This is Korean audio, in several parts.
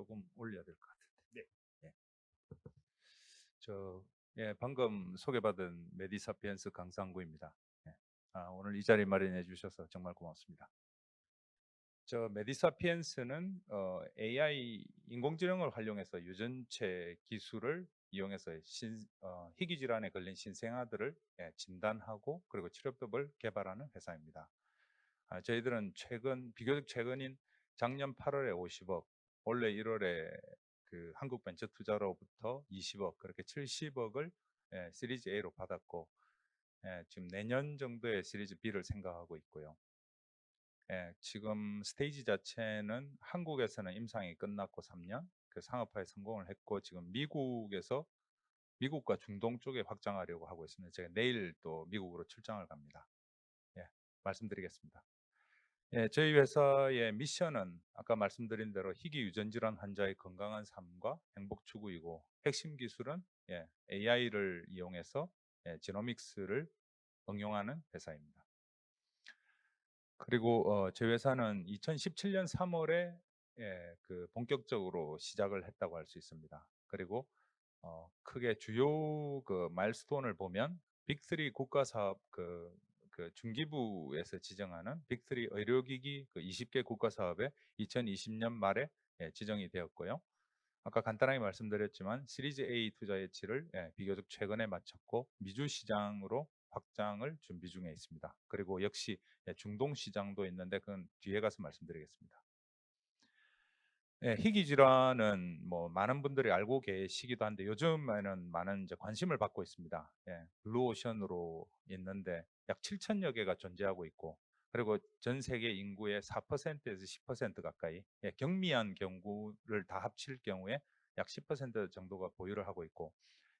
조금 올려야 될 것 같은데. 네. 저 예, 방금 소개받은 메디사피엔스 강상구입니다. 예. 아, 오늘 이 자리 마련해 주셔서 정말 고맙습니다. 저 메디사피엔스는 어, AI 인공지능을 활용해서 유전체 기술을 이용해서 신, 어, 희귀 질환에 걸린 신생아들을 예, 진단하고 그리고 치료법을 개발하는 회사입니다. 아, 저희들은 최근 비교적 최근인 작년 8월에 50억, 올해 1월에 그 한국 벤처 투자로부터 20억 그렇게 70억을 예, 시리즈 A로 받았고 예, 지금 내년 정도의 시리즈 B를 생각하고 있고요. 예, 지금 스테이지 자체는 한국에서는 임상이 끝났고 3년 그 상업화에 성공을 했고 지금 미국에서 미국과 중동 쪽에 확장하려고 하고 있습니다. 제가 내일 또 미국으로 출장을 갑니다. 예, 말씀드리겠습니다. 예, 저희 회사의 미션은 아까 말씀드린 대로 희귀 유전 질환 환자의 건강한 삶과 행복 추구이고 핵심 기술은 예, AI를 이용해서 예, 지노믹스를 응용하는 회사입니다. 그리고 어, 저희 회사는 2017년 3월에 예, 그 본격적으로 시작을 했다고 할 수 있습니다. 그리고 어, 크게 주요 그 마일스톤을 보면 빅3 국가 사업 그, 그 중기부에서 지정하는 빅3 의료기기 그 20개 국가 사업에 2020년 말에 예, 지정이 되었고요. 아까 간단하게 말씀드렸지만 시리즈 A 투자 예치를 예, 비교적 최근에 마쳤고 미주 시장으로 확장을 준비 중에 있습니다. 그리고 역시 예, 중동 시장도 있는데 그건 뒤에 가서 말씀드리겠습니다. 예, 희귀 질환은 뭐 많은 분들이 알고 계시기도 한데 요즘에는 많은 이제 관심을 받고 있습니다. 예, 블루오션으로 있는데 약 7천여 개가 존재하고 있고 그리고 전 세계 인구의 4%에서 10% 가까이 예, 경미한 경구를 다 합칠 경우에 약 10% 정도가 보유를 하고 있고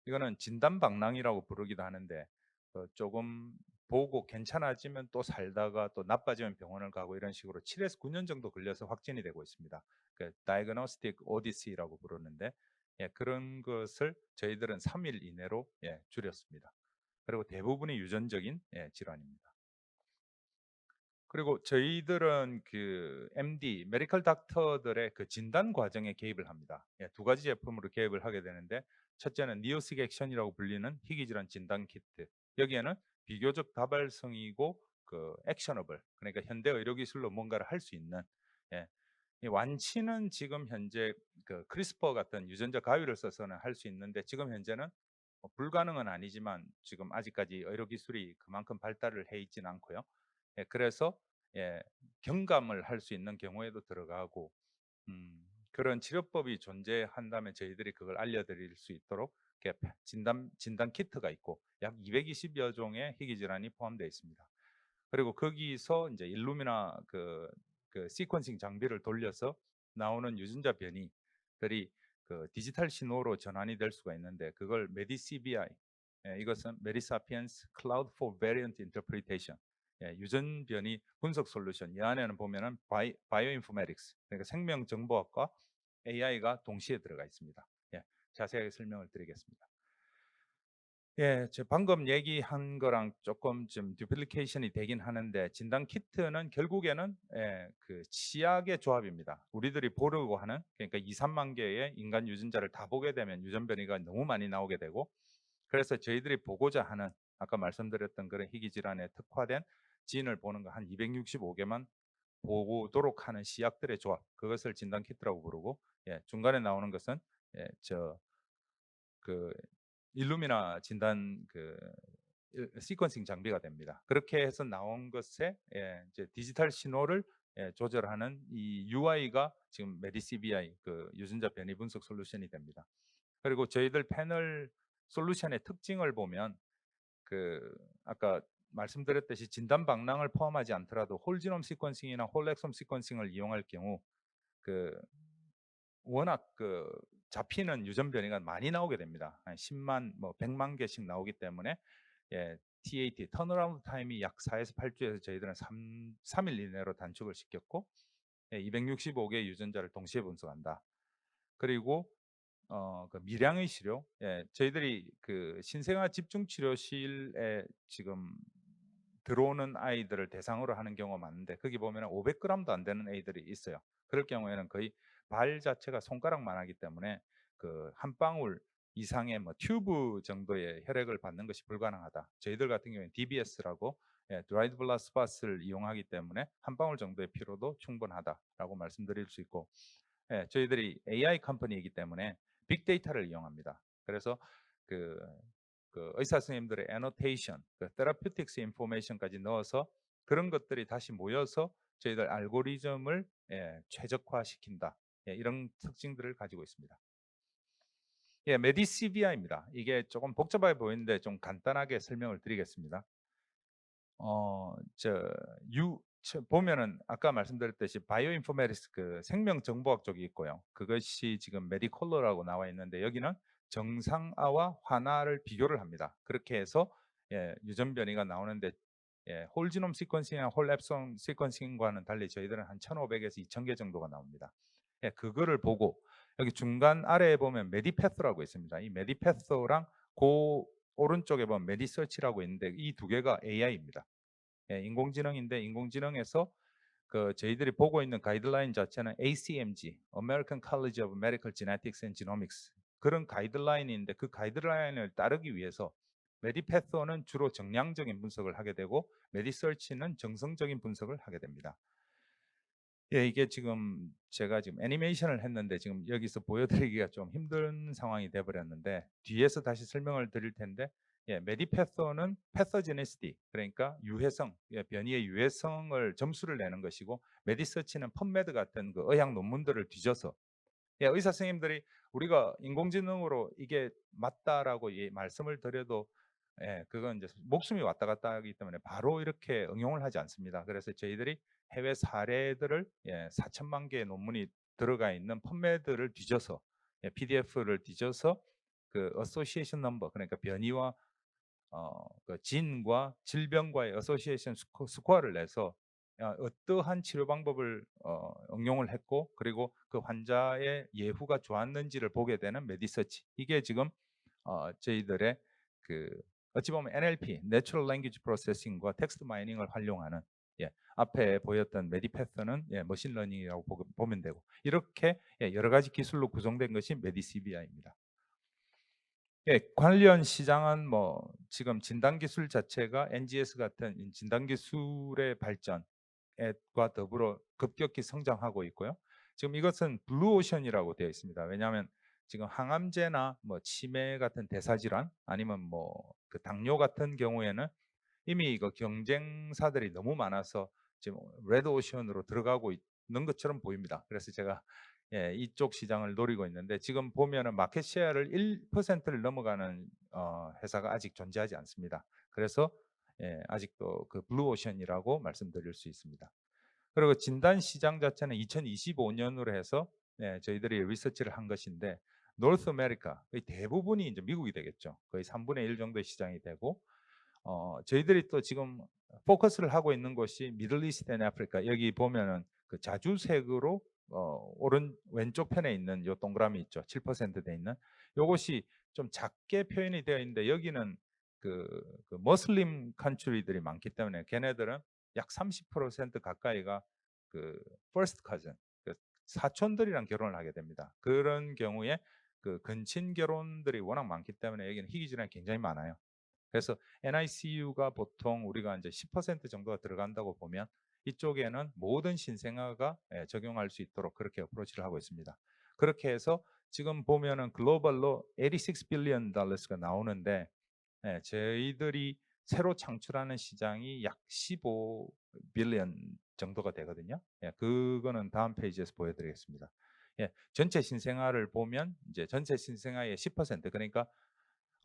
이거는 진단방랑이라고 부르기도 하는데 어, 조금 보고 괜찮아지면 또 살다가 또 나빠지면 병원을 가고 이런 식으로 7에서 9년 정도 걸려서 확진이 되고 있습니다. 그 Diagnostic Odyssey라고 부르는데 예, 그런 것을 저희들은 3일 이내로 예, 줄였습니다. 그리고 대부분이 유전적인 예, 질환입니다. 그리고 저희들은 그 MD, 메디컬 닥터들의 그 진단 과정에 개입을 합니다. 예, 두 가지 제품으로 개입을 하게 되는데 첫째는 니오식 액션이라고 불리는 희귀질환 진단 키트. 여기에는 비교적 다발성이고 그 액셔너블 그러니까 현대 의료 기술로 뭔가를 할 수 있는 예. 이 완치는 지금 현재 그 크리스퍼 같은 유전자 가위를 써서는 할 수 있는데 지금 현재는 뭐 불가능은 아니지만 지금 아직까지 의료 기술이 그만큼 발달을 해 있지는 않고요. 예, 그래서 예, 경감을 할 수 있는 경우에도 들어가고 음, 그런 치료법이 존재한다면 저희들이 그걸 알려드릴 수 있도록 진단 진단 키트가 있고 약 220여 종의 희귀 질환이 포함되어 있습니다. 그리고 거기서 이제 일루미나 그, 그 시퀀싱 장비를 돌려서 나오는 유전자 변이들이 그 디지털 신호로 전환이 될 수가 있는데 그걸 메디CBI 예, 이것은 메디사피엔스 클라우드 포 베리언트 인터프리테이션 예, 유전 변이 분석 솔루션 이 안에는 보면은 바이, 바이오 인포메틱스 그러니까 생명 정보학과 AI가 동시에 들어가 있습니다. 예, 자세하게 설명을 드리겠습니다. 예, 저 방금 얘기한 거랑 조금 좀 듀플리케이션이 되긴 하는데 진단 키트는 결국에는 예, 그 치약의 조합입니다. 우리들이 보려고 하는 그러니까 2, 3만 개의 인간 유전자를 다 보게 되면 유전 변이가 너무 많이 나오게 되고 그래서 저희들이 보고자 하는 아까 말씀드렸던 그런 희귀 질환에 특화된 진을 보는 거 한 265개만 보도록 하는 시약들의 조합 그것을 진단 키트라고 부르고 예, 중간에 나오는 것은 예, 저그 일루미나 진단 그 시퀀싱 장비가 됩니다. 그렇게 해서 나온 것에 예, 이제 디지털 신호를 예, 조절하는 이 UI가 지금 메디CBI 그 유전자 변이 분석 솔루션이 됩니다. 그리고 저희들 패널 솔루션의 특징을 보면 그 아까 말씀드렸듯이 진단 방랑을 포함하지 않더라도 홀지놈 시퀀싱이나 홀렉솜 시퀀싱을 이용할 경우 그 워낙 그 잡히는 유전 변이가 많이 나오게 됩니다. 한 10만 뭐 100만 개씩 나오기 때문에 예, TAT 턴어라운드 타임이 약 4에서 8주에서 저희들은 3, 3일 이내로 단축을 시켰고 예, 265개 유전자를 동시에 분석한다. 그리고 어, 그 미량의 치료, 예, 저희들이 그 신생아 집중 치료실에 지금 들어오는 아이들을 대상으로 하는 경우가 많은데 거기 보면 500g도 안 되는 아이들이 있어요. 그럴 경우에는 거의 발 자체가 손가락만 하기 때문에 그 한 방울 이상의 뭐 튜브 정도의 혈액을 받는 것이 불가능하다. 저희들 같은 경우에는 DBS라고 예, 드라이드 블러드 스팟을 이용하기 때문에 한 방울 정도의 피로도 충분하다라고 말씀드릴 수 있고 예, 저희들이 AI 컴퍼니이기 때문에 빅데이터를 이용합니다. 그래서 그, 그 의사 선생님들의 애노테이션, 그 테라피틱스 인포메이션까지 넣어서 그런 것들이 다시 모여서 저희들 알고리즘을 예, 최적화시킨다. 예, 이런 특징들을 가지고 있습니다. 예, 메디시비아입니다. 이게 조금 복잡해 보이는데 좀 간단하게 설명을 드리겠습니다. 어, 저, 유, 저 보면은 아까 말씀드렸듯이 바이오 인포메틱스 그 생명 정보학 쪽이 있고요. 그것이 지금 메디컬러라고 나와 있는데 여기는 정상아와 환아를 비교를 합니다. 그렇게 해서 예, 유전 변이가 나오는데 예, 홀지놈 시퀀싱이나 홀랩송 시퀀싱과는 달리 저희들은 한 1,500에서 2,000개 정도가 나옵니다. 예, 그거를 보고 여기 중간 아래에 보면 메디패스라고 있습니다. 이 메디패스랑 그 오른쪽에 보면 메디서치라고 있는데 이 두 개가 AI입니다. 예, 인공지능인데 인공지능에서 그 저희들이 보고 있는 가이드라인 자체는 ACMG, American College of Medical Genetics and Genomics 그런 가이드라인인데 그 가이드라인을 따르기 위해서 메디패서는 주로 정량적인 분석을 하게 되고 메디서치는 정성적인 분석을 하게 됩니다. 예, 이게 지금 제가 지금 애니메이션을 했는데 지금 여기서 보여드리기가 좀 힘든 상황이 돼버렸는데 뒤에서 다시 설명을 드릴 텐데 예, 메디패서는 패서제니시티 그러니까 유해성, 예, 변이의 유해성을 점수를 내는 것이고 메디서치는 펀메드 같은 그 의학 논문들을 뒤져서 예, 의사 선생님들이 우리가 인공지능으로 이게 맞다라고 예, 말씀을 드려도 예, 그건 이제 목숨이 왔다 갔다 하기 때문에 바로 이렇게 응용을 하지 않습니다. 그래서 저희들이 해외 사례들을 예, 4천만 개의 논문이 들어가 있는 펀메드를 뒤져서 예, PDF를 뒤져서 그 어소시에이션 넘버 그러니까 변이와 어, 그 진과 질병과의 어소시에이션 스코, 스코어를 내서 어, 어떠한 치료 방법을 어, 응용을 했고 그리고 그 환자의 예후가 좋았는지를 보게 되는 메디서치 이게 지금 어, 저희들의 그 어찌 보면 NLP, Natural Language Processing과 텍스트 마이닝을 활용하는 예, 앞에 보였던 메디패스는 예, 머신러닝이라고 보, 보면 되고 이렇게 예, 여러 가지 기술로 구성된 것이 메디시비아입니다. 예, 관련 시장은 뭐 지금 진단 기술 자체가 NGS 같은 진단 기술의 발전과 더불어 급격히 성장하고 있고요. 지금 이것은 블루오션이라고 되어 있습니다. 왜냐하면 지금 항암제나 뭐 치매 같은 대사질환 아니면 뭐 그 당뇨 같은 경우에는 이미 이거 경쟁사들이 너무 많아서 지금 레드 오션으로 들어가고 있는 것처럼 보입니다. 그래서 제가 예, 이쪽 시장을 노리고 있는데 지금 보면은 마켓 셰어를 1%를 넘어가는 어, 회사가 아직 존재하지 않습니다. 그래서 예, 아직도 그 블루 오션이라고 말씀드릴 수 있습니다. 그리고 진단 시장 자체는 2025년으로 해서 예, 저희들이 리서치를 한 것인데 노스 아메리카 거의 대부분이 이제 미국이 되겠죠. 거의 3분의 1 정도의 시장이 되고 어, 저희들이 또 지금 포커스를 하고 있는 곳이 미들 이스트 앤 아프리카 여기 보면은 그 자주색으로 어, 오른 왼쪽 편에 있는 요 동그라미 있죠. 7%돼 있는 요것이 좀 작게 표현이 되어 있는데 여기는 그, 그 머슬림 컨트리들이 많기 때문에 걔네들은 약 30% 가까이가 그 first cousin 그 사촌들이랑 결혼을 하게 됩니다. 그런 경우에 그 근친 결혼들이 워낙 많기 때문에 여기는 희귀 질환이 굉장히 많아요. 그래서 NICU가 보통 우리가 이제 10% 정도가 들어간다고 보면 이쪽에는 모든 신생아가 예, 적용할 수 있도록 그렇게 어프로치를 하고 있습니다. 그렇게 해서 지금 보면은 글로벌로 86 빌리언 달러스가 나오는데 예, 저희들이 새로 창출하는 시장이 약 15 빌리언 정도가 되거든요. 예, 그거는 다음 페이지에서 보여드리겠습니다. 예, 전체 신생아를 보면 이제 전체 신생아의 10% 그러니까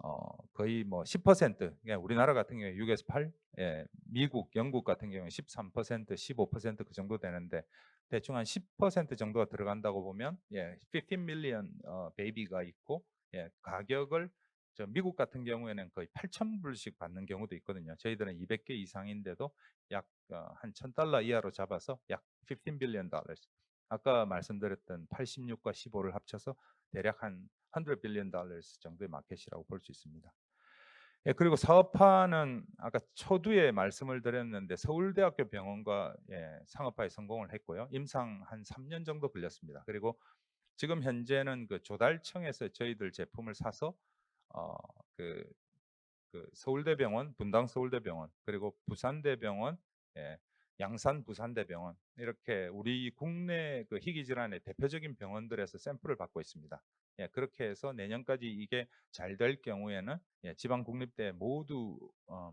어, 거의 뭐 10% 그러니까 우리나라 같은 경우에 6에서 8, 예, 미국, 영국 같은 경우에 13%, 15%그 정도 되는데 대충 한 10% 정도가 들어간다고 보면 예, 15 밀리언 어, 베이비가 있고 예, 가격을 저 미국 같은 경우에는 거의 8천 불씩 받는 경우도 있거든요. 저희들은 200개 이상인데도 약한 어, 1,000달러 이하로 잡아서 약 15 빌리언 달러. 아까 말씀드렸던 86과 15를 합쳐서 대략 한 100 빌리언 달러 정도의 마켓이라고 볼 수 있습니다. 예, 그리고 사업화는 아까 초두에 말씀을 드렸는데 서울대학교 병원과 예, 상업화에 성공을 했고요. 임상 한 3년 정도 걸렸습니다. 그리고 지금 현재는 그 조달청에서 저희들 제품을 사서 어 그 그 서울대병원, 분당 서울대병원, 그리고 부산대병원, 예 양산 부산대병원 이렇게 우리 국내 그 희귀 질환의 대표적인 병원들에서 샘플을 받고 있습니다. 예 그렇게 해서 내년까지 이게 잘 될 경우에는 예 지방 국립대 모두 어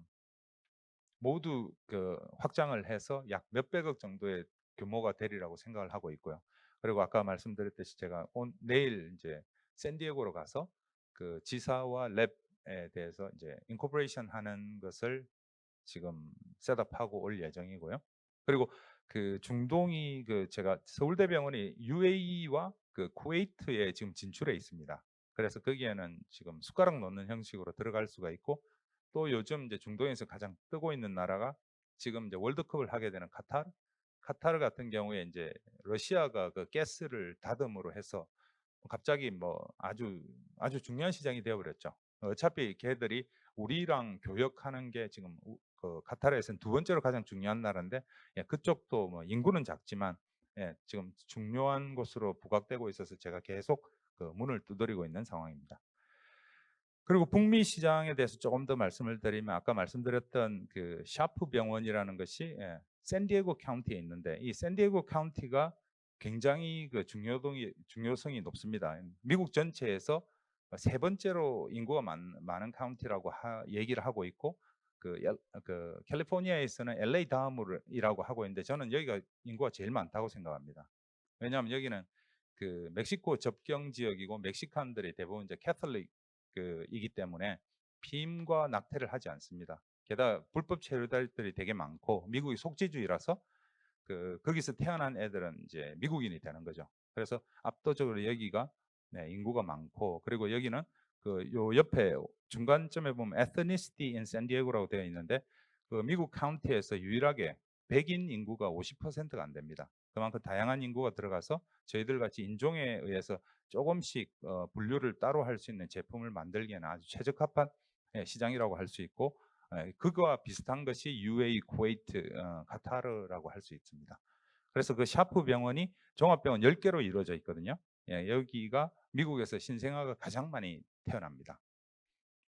모두 그 확장을 해서 약 몇백억 정도의 규모가 되리라고 생각을 하고 있고요. 그리고 아까 말씀드렸듯이 제가 온 내일 인제 샌디에고로 가서 그 지사와 랩에 대해서 인제 인코퍼레이션 하는 것을 지금 셋업하고 올 예정이고요. 그리고 그 중동이 그 제가 서울대병원이 UAE와 그 쿠웨이트에 지금 진출해 있습니다. 그래서 거기에는 지금 숟가락 놓는 형식으로 들어갈 수가 있고 또 요즘 이제 중동에서 가장 뜨고 있는 나라가 지금 이제 월드컵을 하게 되는 카타르. 카타르 같은 경우에 인제 러시아가 그 가스를 닫음으로 해서 갑자기 뭐 아주, 아주 중요한 시장이 되어 버렸죠. 어차피 걔들이 우리랑 교역하는 게 지금 우 그 카타르에서는 두 번째로 가장 중요한 나라인데 예 그쪽도 뭐 인구는 작지만 예 지금 중요한 곳으로 부각되고 있어서 제가 계속 그 문을 두드리고 있는 상황입니다. 그리고 북미 시장에 대해서 조금 더 말씀을 드리면 아까 말씀드렸던 그 샤프 병원이라는 것이 예 샌디에고 카운티에 있는데 이 샌디에고 카운티가 굉장히 그 중요동이 중요성이 높습니다. 미국 전체에서 어세 번째로 인구가 많 많은 카운티라고 하 얘기를 하고 있고 그엘그 캘리포니아에서는 LA 다음으로 이라고 하고 있는데 저는 여기가 인구가 제일 많다고 생각합니다. 왜냐하면 여기는 그 멕시코 접경 지역이고 멕시칸들이 대부분 이제 캐톨릭 그 이기 때문에 피임과 낙태를 하지 않습니다. 게다가 불법 체류자들이 되게 많고 미국이 속지주의라서 그 거기서 태어난 애들은 이제 미국인이 되는 거죠. 그래서 압도적으로 여기가 네 인구가 많고 그리고 여기는 그 요 옆에 중간쯤에 보면 ethnicity in San Diego라고 되어 있는데 그 미국 카운티에서 유일하게 백인 인구가 50%가 안 됩니다. 그만큼 다양한 인구가 들어가서 저희들 같이 인종에 의해서 조금씩 어 분류를 따로 할 수 있는 제품을 만들기에는 아주 최적합한 예 시장이라고 할 수 있고 예 그거와 비슷한 것이 UAE, 쿠웨이트, 어 카타르라고 할 수 있습니다. 그래서 그 샤프 병원이 종합병원 10 개로 이루어져 있거든요. 예 여기가 미국에서 신생아가 가장 많이 태어납니다.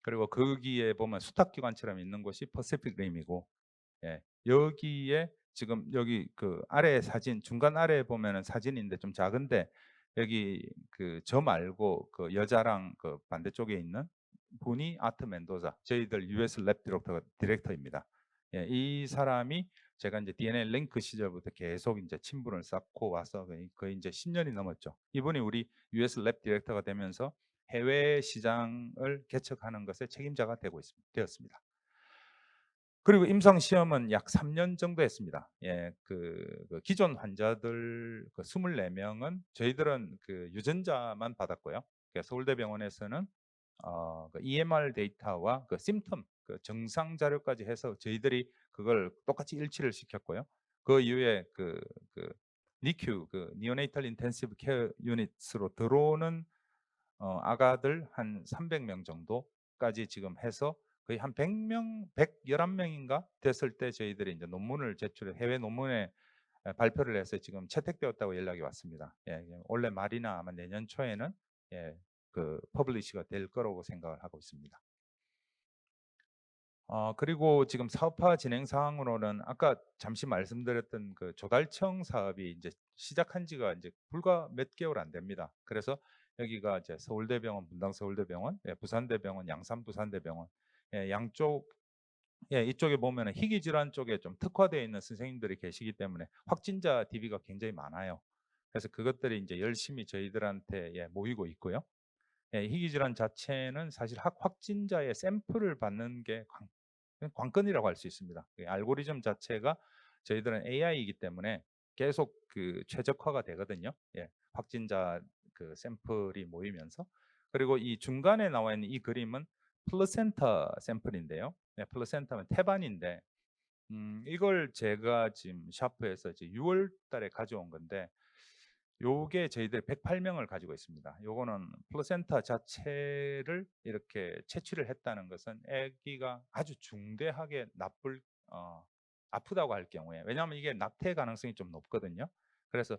그리고 거기에 보면 수탁기관처럼 있는 곳이 퍼시픽 림이고 예 여기에 지금 여기 그 아래 사진 중간 아래에 보면은 사진인데 좀 작은데 여기 그 저 말고 그 여자랑 그 반대쪽에 있는 분이 아트 멘도자 저희들 US 랩 디렉터 디렉터입니다. 예 이 사람이 제가 인제 DNA 링크 시절부터 계속 인제 친분을 쌓고 와서 거의 거의 인제 10 년이 넘었죠. 이분이 우리 US 랩 디렉터가 되면서 해외 시장을 개척하는 것의 책임자가 되고 있습 되었습니다. 그리고 임상 시험은 약 3년 정도 했습니다. 예 그 그 기존 환자들 그 24 명은 저희들은 그 유전자만 받았고요. 그 서울대병원에서는 어 그 EMR 데이터와 그 심프텀 그 증상 자료까지 해서 저희들이 그걸 똑같이 일치를 시켰고요. 그 이후에 그그 NICU 그 Neonatal Intensive Care Unit으로 들어오는 어 아가들 한 300명 정도까지 지금 해서 거의 한 100명 111 명인가 됐을 때 저희들이 인제 논문을 제출해 해외 논문에 예 발표를 해서 지금 채택되었다고 연락이 왔습니다. 예 올해 말이나 아마 내년 초에는 예그 publish가 될 거라고 생각을 하고 있습니다. 어 그리고 지금 사업화 진행 사항으로는 아까 잠시 말씀드렸던 그 조달청 사업이 인제 시작한 지가 인제 불과 몇 개월 안 됩니다. 그래서 여기가 이제 서울대병원, 분당 서울대병원, 예 부산대병원, 양산 부산대병원 예 양쪽 예 이쪽에 보면은 희귀 질환 쪽에 좀 특화되어 있는 선생님들이 계시기 때문에 확진자 DB가 굉장히 많아요. 그래서 그것들이 인제 열심히 저희들한테 예 모이고 있고요. 예 희귀 질환 자체는 사실 확 확진자의 샘플을 받는 게관 그냥 관건이라고 할 수 있습니다. 이 알고리즘 자체가 저희들은 AI이기 때문에 계속 그 최적화가 되거든요. 예 확진자 그 샘플이 모이면서. 그리고 이 중간에 나와 있는 이 그림은 플라센타 샘플인데요. 네 플라센타면 태반인데 음 이걸 제가 지금 샤프에서 이제 6월 달에 가져온 건데 요게 저희들이 108 명을 가지고 있습니다. 요거는 플라센타 자체를 이렇게 채취를 했다는 것은 아기가 아주 중대하게 나쁠 어 아프다고 할 경우에 왜냐하면 이게 낙태 가능성이 좀 높거든요. 그래서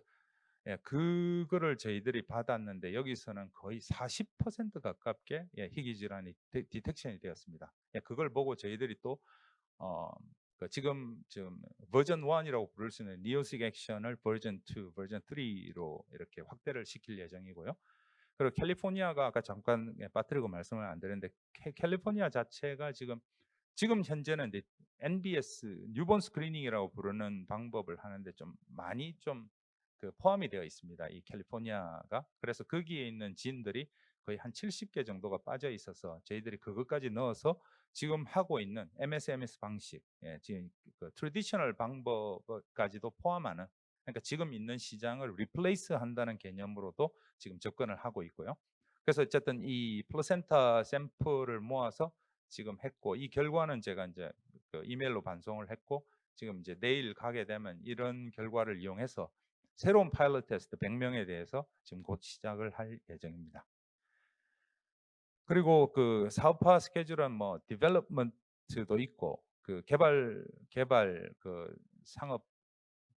예 그거를 저희들이 받았는데 여기서는 거의 40% 가깝게 예 희귀 질환이 디 디텍션이 되었습니다. 예 그걸 보고 저희들이 또 어 그 지금 지금 버전 1 이라고 부를 수 있는 니오식 액션을 버전 2, 버전 3로 이렇게 확대를 시킬 예정이고요. 그리고 캘리포니아가 아까 잠깐 예 빠뜨리고 말씀을 안 드렸는데 캐 캘리포니아 자체가 지금 지금 현재는 NBS 뉴본 스크리닝이라고 부르는 방법을 하는데 좀 많이 좀 그 포함이 되어 있습니다. 이 캘리포니아가. 그래서 거기에 있는 진들이 거의 한 70개 정도가 빠져 있어서 저희들이 그것까지 넣어서 지금 하고 있는 MSMS 방식, 예, 지금 그 트래디셔널 방법까지도 포함하는 그러니까 지금 있는 시장을 리플레이스 한다는 개념으로도 지금 접근을 하고 있고요. 그래서 어쨌든 이 플라센타 샘플을 모아서 지금 했고 이 결과는 제가 이제 그 이메일로 반송을 했고 지금 이제 내일 가게 되면 이런 결과를 이용해서 새로운 파일럿 테스트 100명에 대해서 지금 곧 시작을 할 예정입니다. 그리고 그 사업화 스케줄은 뭐 디벨롭먼트도 있고 그 개발 개발 그 상업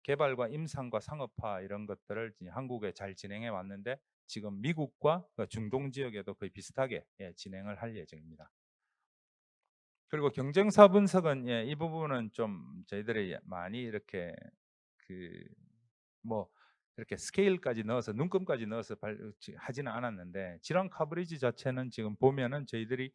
개발과 임상과 상업화 이런 것들을 한국에 잘 진행해 왔는데 지금 미국과 그 중동 지역에도 거의 비슷하게 예, 진행을 할 예정입니다. 그리고 경쟁사 분석은 예, 이 부분은 좀 저희들이 많이 이렇게 그 뭐 이렇게 스케일까지 넣어서 눈금까지 넣어서 발, 하지는 않았는데 질환 커버리지 자체는 지금 보면은 저희들이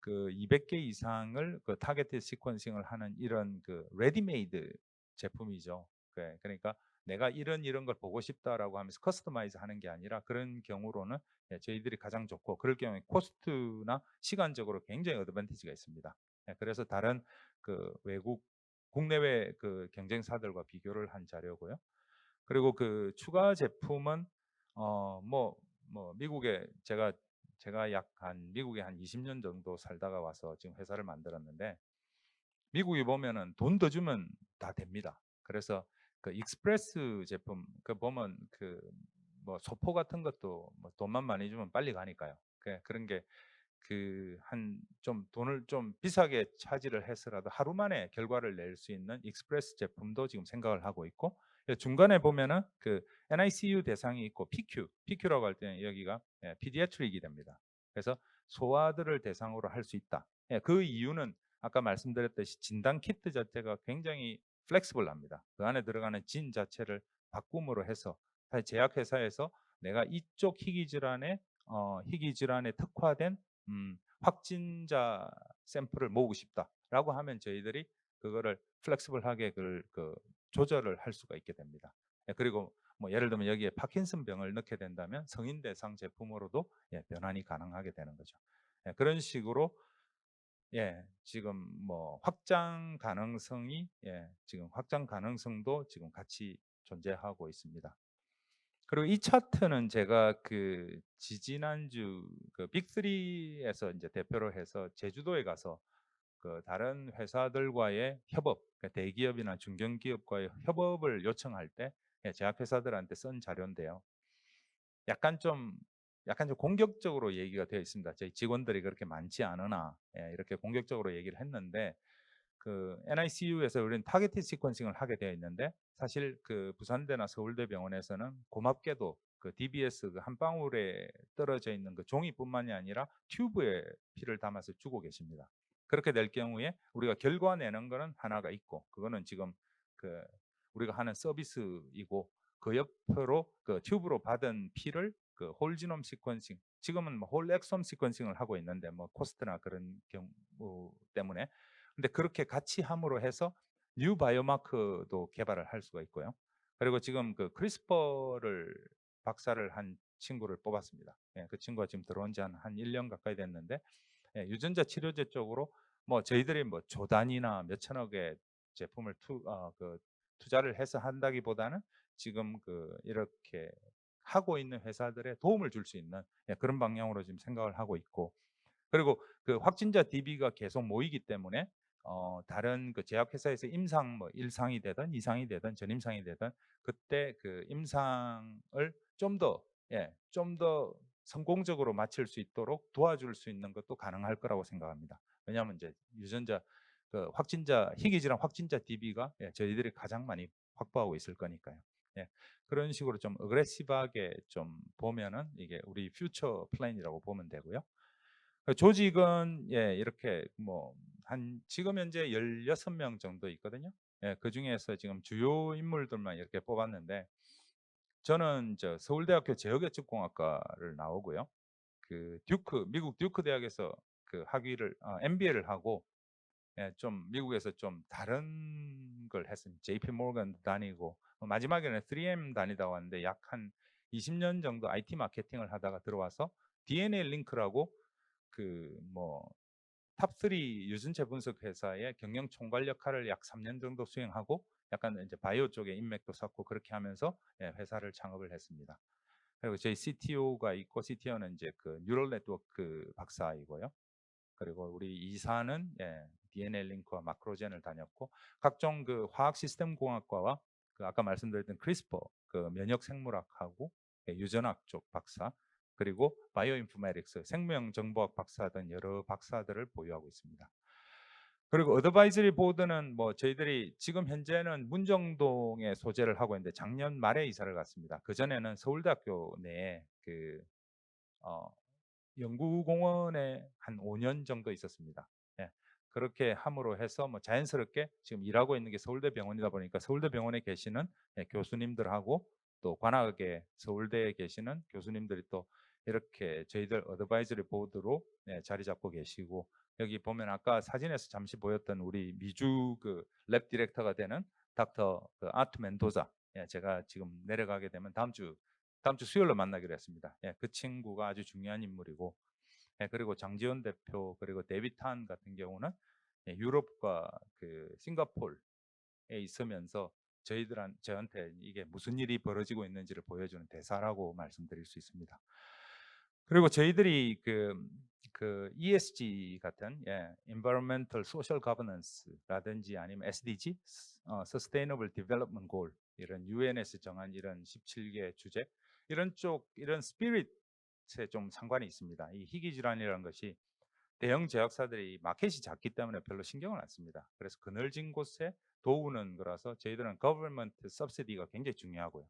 그 200개 이상을 그 타겟 시퀀싱을 하는 이런 그 레디메이드 제품이죠. 그 그러니까 내가 이런 이런 걸 보고 싶다라고 하면서 커스터마이즈 하는 게 아니라 그런 경우로는 예, 저희들이 가장 좋고 그럴 경우에 코스트나 시간적으로 굉장히 어드밴티지가 있습니다. 예, 그래서 다른 그 외국 국내외 그 경쟁사들과 비교를 한 자료고요. 그리고 그 추가 제품은 어뭐뭐 미국에 제가 제가 약 한 미국에 한 20년 정도 살다가 와서 지금 회사를 만들었는데 미국에 보면은 돈 더 주면 다 됩니다. 그래서 그 익스프레스 제품 그 보면 그 뭐 소포 같은 것도 뭐 돈만 많이 주면 빨리 가니까요. 그 그런 게 그 한 좀 돈을 좀 비싸게 차지를 해서라도 하루 만에 결과를 낼 수 있는 익스프레스 제품도 지금 생각을 하고 있고 예, 중간에 보면은 그 NICU 대상이 있고 PQ, PQ라고 할 때는 여기가 예, 피디애트릭이 됩니다. 그래서 소아들을 대상으로 할 수 있다. 예, 그 이유는 아까 말씀드렸듯이 진단 키트 자체가 굉장히 플렉스블합니다. 그 안에 들어가는 진 자체를 바꿈으로 해서 제약회사에서 내가 이쪽 희귀 질환에 어, 희귀 질환에 특화된 음, 확진자 샘플을 모으고 싶다라고 하면 저희들이 그거를 플렉스블하게 그, 그 조절을 할 수가 있게 됩니다. 예, 그리고 뭐 예를 들면 여기에 파킨슨 병을 넣게 된다면 성인 대상 제품으로도 예, 변환이 가능하게 되는 거죠. 예, 그런 식으로 예, 지금 뭐 확장 가능성이 예, 지금 확장 가능성도 지금 같이 존재하고 있습니다. 그리고 이 차트는 제가 그 지지난주 그 빅3에서 이제 대표로 해서 제주도에 가서 그 다른 회사들과의 협업, 그러니까 대기업이나 중견기업과의 협업을 요청할 때 예, 제약회사들한테 쓴 자료인데요. 약간 좀 약간 좀 공격적으로 얘기가 되어 있습니다. 저희 직원들이 그렇게 많지 않으나 예, 이렇게 공격적으로 얘기를 했는데 그 NICU에서 우리는 타겟팅 시퀀싱을 하게 되어 있는데 사실 그 부산대나 서울대 병원에서는 고맙게도 그 DBS 그 한 방울에 떨어져 있는 그 종이뿐만이 아니라 튜브에 피를 담아서 주고 계십니다. 그렇게 될 경우에 우리가 결과 내는 거는 하나가 있고 그거는 지금 그 우리가 하는 서비스이고 그 옆으로 그 튜브로 받은 피를 그 홀지놈 시퀀싱 지금은 뭐 홀 엑솜 시퀀싱을 하고 있는데 뭐 코스트나 그런 경우 때문에 근데 그렇게 같이 함으로 해서 뉴 바이오마크도 개발을 할 수가 있고요. 그리고 지금 그 크리스퍼를 박사를 한 친구를 뽑았습니다. 예, 그 친구가 지금 들어온 지 한 한 1년 가까이 됐는데 예, 유전자 치료제 쪽으로 뭐 저희들이 뭐 조단이나 몇천억의 제품을 투, 어, 그 투자를 해서 한다기보다는 지금 그 이렇게 하고 있는 회사들에 도움을 줄 수 있는 예, 그런 방향으로 지금 생각을 하고 있고. 그리고 그 확진자 DB가 계속 모이기 때문에 어, 다른 그 제약회사에서 임상 뭐 1상이 되든 2상이 되든 전임상이 되든 그때 그 임상을 좀 더 예, 좀 더 성공적으로 마칠 수 있도록 도와줄 수 있는 것도 가능할 거라고 생각합니다. 왜냐하면 이제 유전자 그 확진자 희귀 질환 확진자 DB가 예, 저희들이 가장 많이 확보하고 있을 거니까요. 예. 그런 식으로 좀 어그레시브하게 좀 보면은 이게 우리 퓨처 플랜이라고 보면 되고요. 그 조직은 예 이렇게 뭐 한 지금 현재 16명 정도 있거든요. 예 그 중에서 지금 주요 인물들만 이렇게 뽑았는데 저는 저 서울대학교 제어계측공학과를 나오고요. 그 듀크 미국 듀크 대학에서 그 학위를 어 MBA를 하고 예 좀 미국에서 좀 다른 걸 했습니다. JP 모건 다니고 어 마지막에는 3M 다니다 왔는데 약 한 20년 정도 IT 마케팅을 하다가 들어와서 DNA 링크라고 그 뭐 탑3 유전체 분석 회사의 경영 총괄 역할을 약 3년 정도 수행하고 약간 이제 바이오 쪽에 인맥도 쌓고 그렇게 하면서 예 회사를 창업을 했습니다. 그리고 저희 CTO가 있고 CTO는 이제 그 뉴럴 네트워크 박사이고요. 그리고 우리 이사는 예 DNA 링크와 마크로젠을 다녔고 각종 그 화학 시스템 공학과와 그 아까 말씀드렸던 크리스퍼 그 면역 생물학하고 예 유전학 쪽 박사 그리고 바이오 인포메틱스 생명 정보학 박사 등 여러 박사들을 보유하고 있습니다. 그리고 어드바이저리 보드는 뭐 저희들이 지금 현재는 문정동에 소재를 하고 있는데 작년 말에 이사를 갔습니다. 그 전에는 서울대학교 내에 그 어 연구공원에 한 5년 정도 있었습니다. 예. 그렇게 함으로 해서 뭐 자연스럽게 지금 일하고 있는 게 서울대 병원이다 보니까 서울대 병원에 계시는 예 교수님들하고 또 관악에 서울대에 계시는 교수님들이 또 이렇게 저희들 어드바이저리 보드로 예 자리 잡고 계시고 여기 보면 아까 사진에서 잠시 보였던 우리 미주 그 랩 디렉터가 되는 닥터 그 아트 멘도자 예 제가 지금 내려가게 되면 다음 주 다음 주 수요일로 만나기로 했습니다. 예 그 친구가 아주 중요한 인물이고 예 그리고 장지원 대표 그리고 데이빗 탄 같은 경우는 예 유럽과 그 싱가포르에 있으면서 저희들한 저한테 이게 무슨 일이 벌어지고 있는지를 보여주는 대사라고 말씀드릴 수 있습니다. 그리고 저희들이 그 그 ESG 같은 예 environmental social governance라든지 아니면 SDG 어 sustainable development goal 이런 유엔에서 정한 이런 17개 주제 이런 쪽 이런 스피릿에 좀 상관이 있습니다. 이 희귀 질환이라는 것이 대형 제약사들이 마켓이 작기 때문에 별로 신경을 안 씁니다. 그래서 그늘진 곳에 도우는 거라서 저희들은 government subsidy가 굉장히 중요하고요.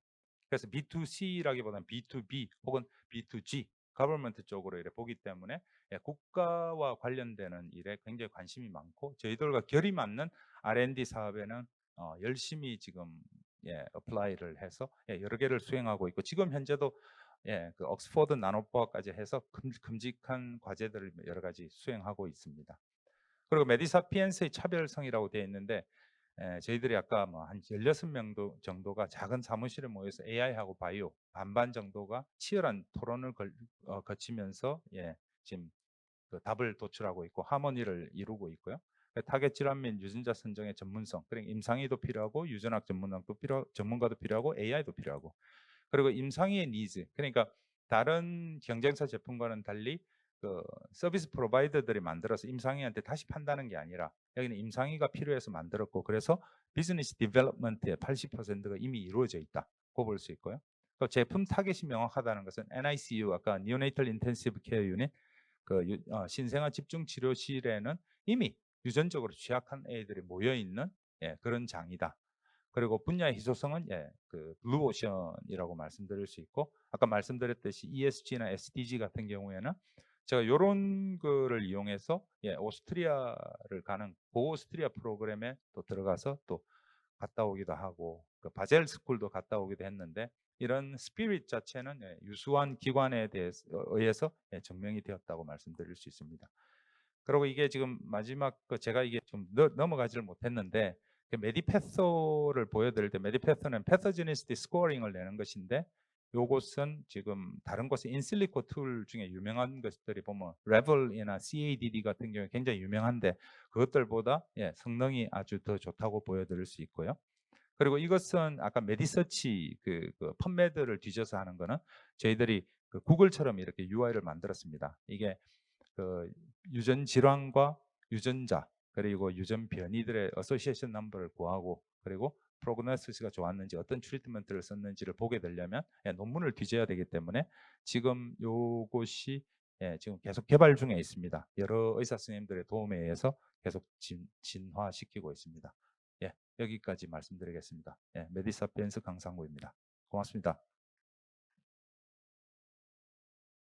그래서 B2C라기보다는 B2B 혹은 B2G government 쪽으로 이렇게 보기 때문에 예, 국가와 관련되는 일에 굉장히 관심이 많고 저희들과 결이 맞는 R&D 사업에는 어, 열심히 지금 예, 어플라이를 해서 예, 여러 개를 수행하고 있고 지금 현재도 예, 그 옥스퍼드 나노과까지 해서 금, 큼직한 과제들을 여러 가지 수행하고 있습니다. 그리고 메디사피엔스의 차별성이라고 되어 있는데 예, 저희들이 아까 뭐 한 16명 정도가 작은 사무실에 모여서 AI하고 바이오 반반 정도가 치열한 토론을 걸, 어, 거치면서 예, 지금 그 답을 도출하고 있고 하모니를 이루고 있고요. 그 타겟 질환 및 유전자 선정의 전문성, 그러니까 임상의도 필요하고 유전학 전문학도 필요, 전문가도 필요하고 AI도 필요하고 그리고 임상의의 니즈, 그러니까 다른 경쟁사 제품과는 달리 그 서비스 프로바이더들이 만들어서 임상의한테 다시 판다는 게 아니라 여기는 임상의가 필요해서 만들었고 그래서 비즈니스 디벨롭먼트의 80%가 이미 이루어져 있다. 고 볼 수 있고요. 그 제품 타겟이 명확하다는 것은 NICU 아까 Neonatal Intensive Care Unit 그 유, 어, 신생아 집중 치료실에는 이미 유전적으로 취약한 애들이 모여 있는 예, 그런 장이다. 그리고 분야의 희소성은 예, 그 블루오션이라고 말씀드릴 수 있고 아까 말씀드렸듯이 ESG나 SDG 같은 경우에는 제가 이런 거를 이용해서 예, 오스트리아를 가는 고오스트리아 프로그램에 또 들어가서 또 갔다 오기도 하고 그 바젤 스쿨도 갔다 오기도 했는데 이런 스피릿 자체는 예, 유수한 기관에 대해서 의해서 예, 증명이 되었다고 말씀드릴 수 있습니다. 그리고 이게 지금 마지막 거 제가 이게 좀 넘어가지를 못했는데 그 메디패서를 보여드릴 때 메디패서는 패서지니스티 스코어링을 내는 것인데 요것은 지금 다른 곳에 인실리코 툴 중에 유명한 것들이 보면 레벨이나 CADD 같은 경우에 굉장히 유명한데 그것들보다 예, 성능이 아주 더 좋다고 보여드릴 수 있고요. 그리고 이것은 아까 메디서치 그, 그 펀메드를 뒤져서 하는 거는 저희들이 그 구글처럼 이렇게 UI를 만들었습니다. 이게 그 유전 질환과 유전자 그리고 유전 변이들의 어소시에이션 넘버를 구하고 그리고 프로그노시스가 좋았는지 어떤 트리트먼트를 썼는지를 보게 되려면 예, 논문을 뒤져야 되기 때문에 지금 요것이 예, 지금 계속 개발 중에 있습니다. 여러 의사 선생님들의 도움에 의해서 계속 진, 진화시키고 있습니다. 예, 여기까지 말씀드리겠습니다. 예, 메디사피엔스 강상구입니다. 고맙습니다.